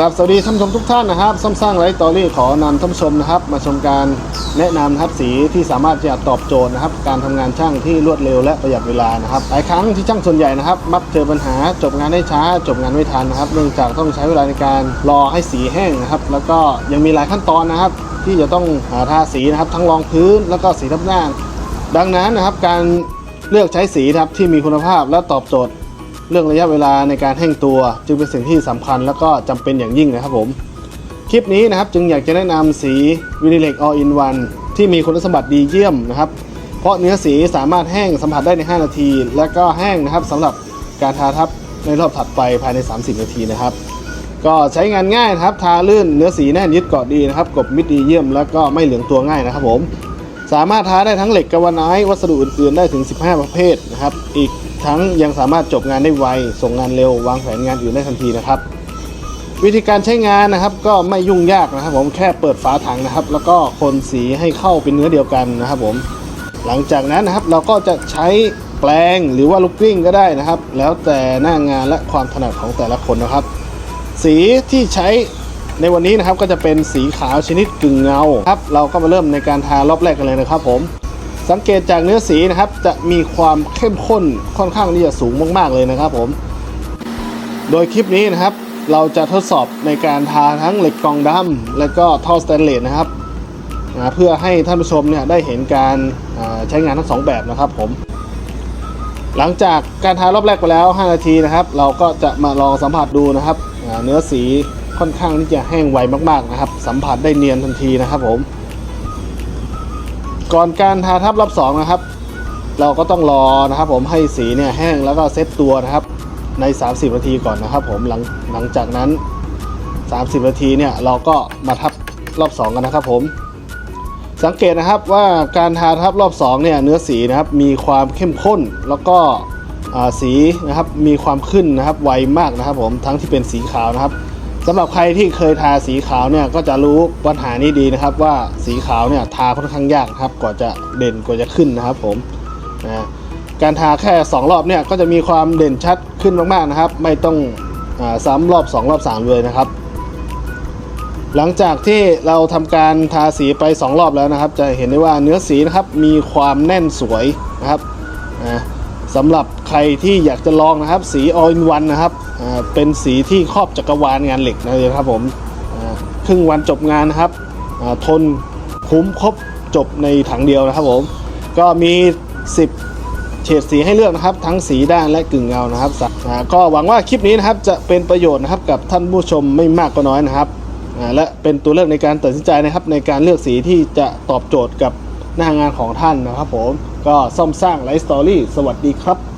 ครับสวัสดีท่านผู้ชมทุกท่านนะครับซ่อมสร้างไลฟ์ตอรี่ขอนำท่านผู้ชมนะครับ มาชมการแนะนำนะครับสีที่สามารถจะตอบโจทย์นะครับ การทำงานช่างที่รวดเร็วและประหยัดเวลานะครับหลายครั้งที่ช่างส่วนใหญ่นะครับ มักเจอปัญหาจบงานได้ช้า จบงานไม่ทันนะครับ เนื่องจากต้องใช้เวลาในการรอให้สีแห้งนะครับ แล้วก็ยังมีหลายขั้นตอนนะครับ ที่จะต้องหาทาสีนะครับ ทั้งรองพื้นแล้วก็สีทับหน้า ดังนั้นนะครับการเลือกใช้สีครับที่มีคุณภาพและตอบโจทย์ เรื่องระยะเวลาในการแห้งตัวจึงเป็นสิ่งที่สำคัญแล้วก็จำเป็นอย่างยิ่งนะครับผมคลิปนี้นะครับจึงอยากจะแนะนำสีวินิเล็ก All in One ที่มีคุณสมบัติดีเยี่ยมนะครับ เพราะเนื้อสีสามารถแห้งสัมผัสได้ใน 5 นาที และก็แห้งนะครับสำหรับการทาทับในรอบถัดไปภายใน 30 นาทีนะครับ ก็ใช้งานง่ายนะครับทาลื่นเนื้อสีแน่นยึดเกาะดีนะครับกบมิดดีเยี่ยม แล้วก็ไม่เหลืองตัวง่ายนะครับผมสามารถทาได้ทั้งเหล็กกาวาไนท์วัสดุอื่นๆได้ถึง 15 ประเภทนะครับอีก ทั้งยังสามารถจบงานได้ไว ส่งงานเร็ว วางแผนงานอื่นได้ทันทีนะครับ วิธีการใช้งานนะครับ ก็ไม่ยุ่งยากนะครับ ผมแค่เปิดฝาถังนะครับ แล้วก็คนสีให้เข้าเป็นเนื้อเดียวกันนะครับ ผม หลังจากนั้นนะครับเราก็จะใช้แปลงหรือว่าลูกกลิ้งก็ได้นะครับ แล้วแต่หน้างานและความถนัดของแต่ละคนนะครับ สีที่ใช้ในวันนี้นะครับก็จะเป็นสีขาวชนิดกึ่งเงาครับ เราก็มาเริ่มในการทารอบแรกกันเลยนะครับผม สังเกตจากเนื้อสีนะครับจะมีความเข้มข้นค่อนข้างที่จะสูงมาก ๆ เลยนะครับผม โดยคลิปนี้นะครับ เราจะทดสอบในการทาทั้งเหล็กกรองดำและก็ท่อสแตนเลสนะครับเพื่อให้ท่านผู้ชมเนี่ยได้เห็นการใช้งานทั้งสองแบบนะครับผม หลังจากการทารอบแรกไปแล้ว 5 นาทีนะครับ เราก็จะมาลองสัมผัสดูนะครับ เนื้อสีค่อนข้างที่จะแห้งไวมากๆนะครับ สัมผัสได้เนียนทันทีนะครับผม ก่อนการทาทับรอบสองนะครับ เราก็ต้องรอนะครับ ผมให้สีเนี่ยแห้งแล้วก็เซตตัวนะครับ ใน 30 นาทีก่อนนะครับ ผมหลังหลังจากนั้น 30 นาทีเนี่ยเราก็มาทับรอบ 2 กันนะครับผมสังเกตนะครับว่าการทาทับรอบ2เนี่ยเนื้อสีนะครับมีความเข้มข้นแล้วก็สีนะครับมีความขึ้นนะครับไวมากนะครับ ผมทั้งที่เป็นสีขาวนะครับ สำหรับใครที่เคยทาสีขาวเนี่ยก็จะรู้ปัญหานี้ดีนะครับ ว่าสีขาวเนี่ยทาค่อนข้างยากครับกว่าจะเด่นกว่าจะขึ้นนะครับผมนะการทาแค่ 2 รอบเนี่ยก็จะมีความเด่นชัดขึ้นมากๆนะครับ ไม่ต้องอซ้ำรอบ 2 รอบ 3 เลยนะครับ หลังจากที่เราทำการทาสีไป 2 รอบแล้วนะครับ จะเห็นได้ว่าเนื้อสีนะครับมีความแน่นสวยนะครับอ่า สำหรับใครที่อยากจะลองนะครับ สี all in one นะครับเป็นสีที่ครอบจักรวาลงานเหล็กนะครับผมครึ่งวันจบงานนะครับทนคุ้มครบจบในถังเดียวนะครับผมก็มี 10 เฉดสีให้เลือกนะครับ ทั้งสีด้านและกึ่งเงานะครับก็หวังว่าคลิปนี้นะครับจะเป็นประโยชน์นะครับกับท่านผู้ชมไม่มากก็น้อยนะครับและเป็นตัวเลือกในการตัดสินใจนะครับในการเลือกสีที่จะตอบโจทย์กับ หน้างานของท่านนะครับผม ก็ซ่อมสร้างไลฟ์สตอรี่สวัสดีครับ